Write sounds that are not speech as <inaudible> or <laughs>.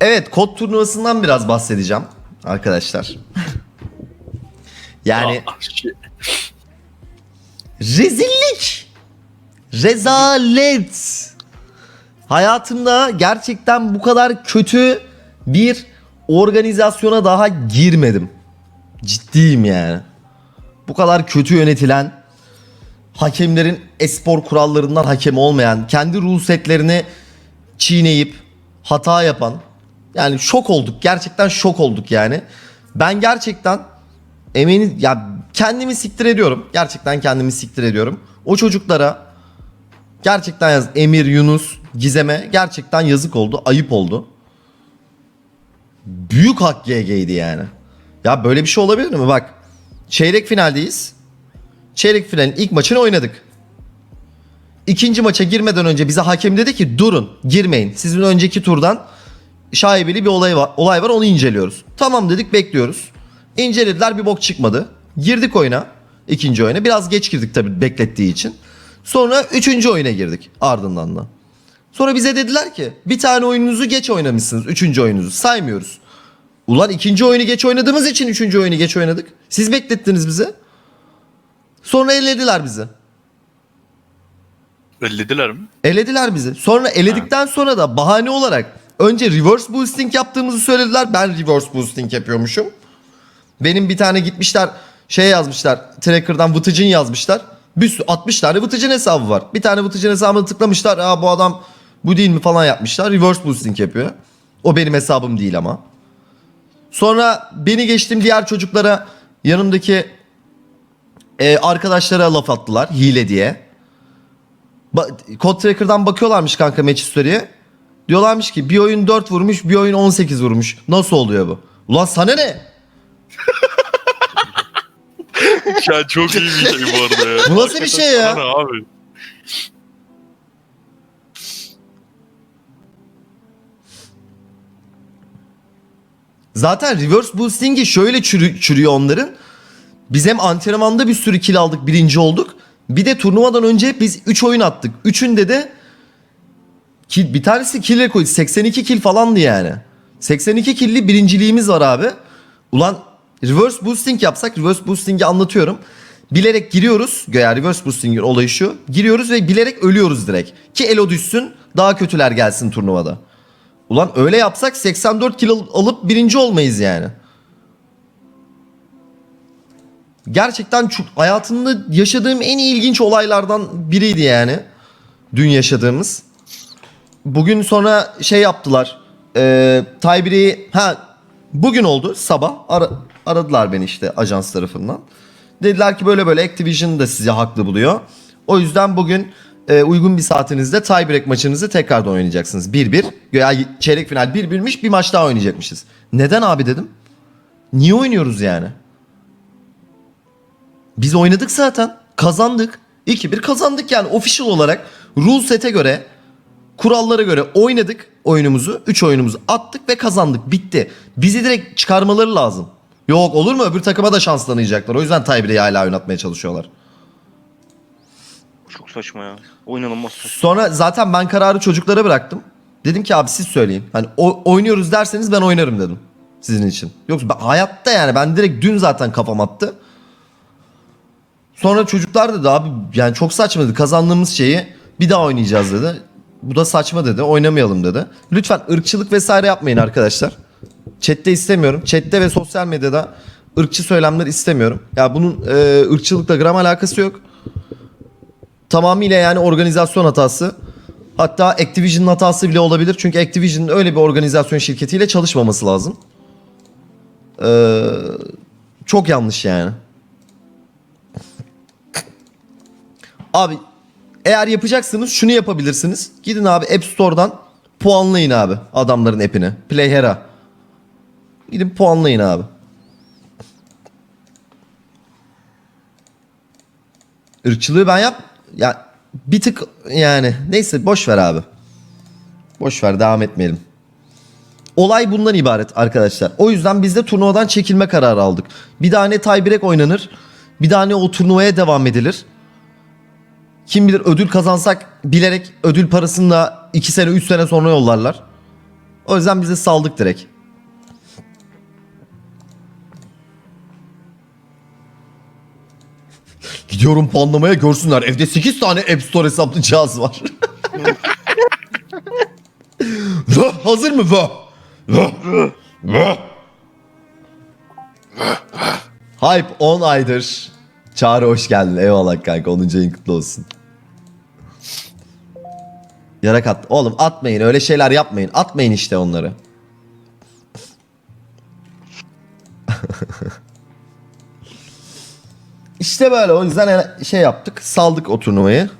Evet kod turnuvasından biraz bahsedeceğim arkadaşlar. Yani Ah, rezillik. Rezalet. Hayatımda gerçekten bu kadar kötü bir organizasyona daha girmedim. Ciddiyim yani. Bu kadar kötü yönetilen, hakemlerin espor kurallarından hakem olmayan, kendi rule setlerini çiğneyip hata yapan. Yani şok olduk. Gerçekten şok olduk yani. Ben gerçekten emeğini ya kendimi siktir ediyorum. Gerçekten kendimi siktir ediyorum. O çocuklara gerçekten yaz Emir, Yunus, Gizem'e gerçekten yazık oldu. Ayıp oldu. Büyük hak GG'ydi yani. Ya böyle bir şey olabilir mi? Bak çeyrek finaldeyiz. Çeyrek finalin ilk maçını oynadık. İkinci maça girmeden önce bize hakem dedi ki durun girmeyin. Sizin önceki turdan şaibeli bir olay var, olay var onu inceliyoruz. Tamam dedik bekliyoruz. İncelediler bir bok çıkmadı. Girdik oyuna. ikinci oyuna. Biraz geç girdik tabii beklettiği için. Sonra üçüncü oyuna girdik ardından da. Sonra bize dediler ki bir tane oyununuzu geç oynamışsınız. Üçüncü oyununuzu saymıyoruz. Ulan ikinci oyunu geç oynadığımız için üçüncü oyunu geç oynadık. Siz beklettiniz bizi. Sonra ellediler bizi. Ellediler mi? Elediler bizi. Sonra eledikten sonra da bahane olarak önce reverse boosting yaptığımızı söylediler. Ben reverse boosting yapıyormuşum. Benim bir tane gitmişler şey yazmışlar. Tracker'dan Vıtıcın yazmışlar. Bir sürü 60 tane Vıtıcın hesabı var. Bir tane Vıtıcın hesabını tıklamışlar. Aa bu adam bu değil mi falan yapmışlar. Reverse boosting yapıyor. O benim hesabım değil ama. Sonra beni geçtim diğer çocuklara yanımdaki e, arkadaşlara laf attılar hile diye. Ba- Code Tracker'dan bakıyorlarmış kanka match history'e. Diyorlarmış ki bir oyun 4 vurmuş bir oyun 18 vurmuş. Nasıl oluyor bu? Ulan sana ne? <laughs> ya çok iyi bir şey bu arada ya. Bu nasıl bir şey ya? Sana Abi. Zaten reverse boosting'i şöyle çürü- çürüyor onların. Biz hem antrenmanda bir sürü kill aldık birinci olduk. Bir de turnuvadan önce biz 3 oyun attık. Üçünde de kill, bir tanesi kill rekoru 82 kill falandı yani. 82 kill'li birinciliğimiz var abi. Ulan reverse boosting yapsak reverse boosting'i anlatıyorum. Bilerek giriyoruz. Yani reverse boosting'in olayı şu. Giriyoruz ve bilerek ölüyoruz direkt. Ki elo düşsün daha kötüler gelsin turnuvada. Ulan öyle yapsak 84 kill al- alıp birinci olmayız yani. Gerçekten çok, hayatımda yaşadığım en ilginç olaylardan biriydi yani. Dün yaşadığımız. Bugün sonra şey yaptılar. E, Tybree'yi ha bugün oldu sabah ara- aradılar beni işte ajans tarafından. Dediler ki böyle böyle Activision da sizi haklı buluyor. O yüzden bugün e, uygun bir saatinizde tiebreak maçınızı tekrardan oynayacaksınız. 1-1. Ya çeyrek final 1-1'miş bir maç daha oynayacakmışız. Neden abi dedim. Niye oynuyoruz yani? Biz oynadık zaten. Kazandık. 2-1 kazandık yani official olarak rule set'e göre kurallara göre oynadık oyunumuzu. 3 oyunumuzu attık ve kazandık. Bitti. Bizi direkt çıkarmaları lazım. Yok olur mu? Öbür takıma da şans tanıyacaklar. O yüzden tiebreak'i hala oynatmaya çalışıyorlar. Çok saçma ya. Oynanılmaz saçma. Sonra zaten ben kararı çocuklara bıraktım. Dedim ki abi siz söyleyin. Hani o- oynuyoruz derseniz ben oynarım dedim. Sizin için. Yoksa ben, hayatta yani ben direkt dün zaten kafam attı. Sonra çocuklar dedi abi yani çok saçma dedi. Kazandığımız şeyi bir daha oynayacağız dedi. Bu da saçma dedi. Oynamayalım dedi. Lütfen ırkçılık vesaire yapmayın arkadaşlar. Chat'te istemiyorum. Chat'te ve sosyal medyada ırkçı söylemler istemiyorum. Ya bunun e, ırkçılıkla gram alakası yok. Tamamıyla yani organizasyon hatası. Hatta Activision'ın hatası bile olabilir. Çünkü Activision'ın öyle bir organizasyon şirketiyle çalışmaması lazım. Ee, çok yanlış yani. Abi eğer yapacaksınız şunu yapabilirsiniz. Gidin abi App Store'dan puanlayın abi adamların app'ini. Play Hera. Gidin puanlayın abi. Irkçılığı ben yap ya bir tık yani neyse boş ver abi. Boş ver devam etmeyelim. Olay bundan ibaret arkadaşlar. O yüzden biz de turnuvadan çekilme kararı aldık. Bir daha ne tiebreak oynanır. Bir daha ne o turnuvaya devam edilir. Kim bilir ödül kazansak bilerek ödül parasını da 2 sene 3 sene sonra yollarlar. O yüzden biz de saldık direkt. <laughs> Gidiyorum puanlamaya görsünler. Evde 8 tane App Store hesaplı cihaz var. <laughs> Vö, hazır mı vö? Vö. Vö. Hype 10 aydır. Çağrı hoş geldin. Eyvallah kanka. 10. ayın kutlu olsun. Yarak at. Oğlum atmayın. Öyle şeyler yapmayın. Atmayın işte onları. <laughs> işte böyle. O yüzden şey yaptık. Saldık o turnuvayı.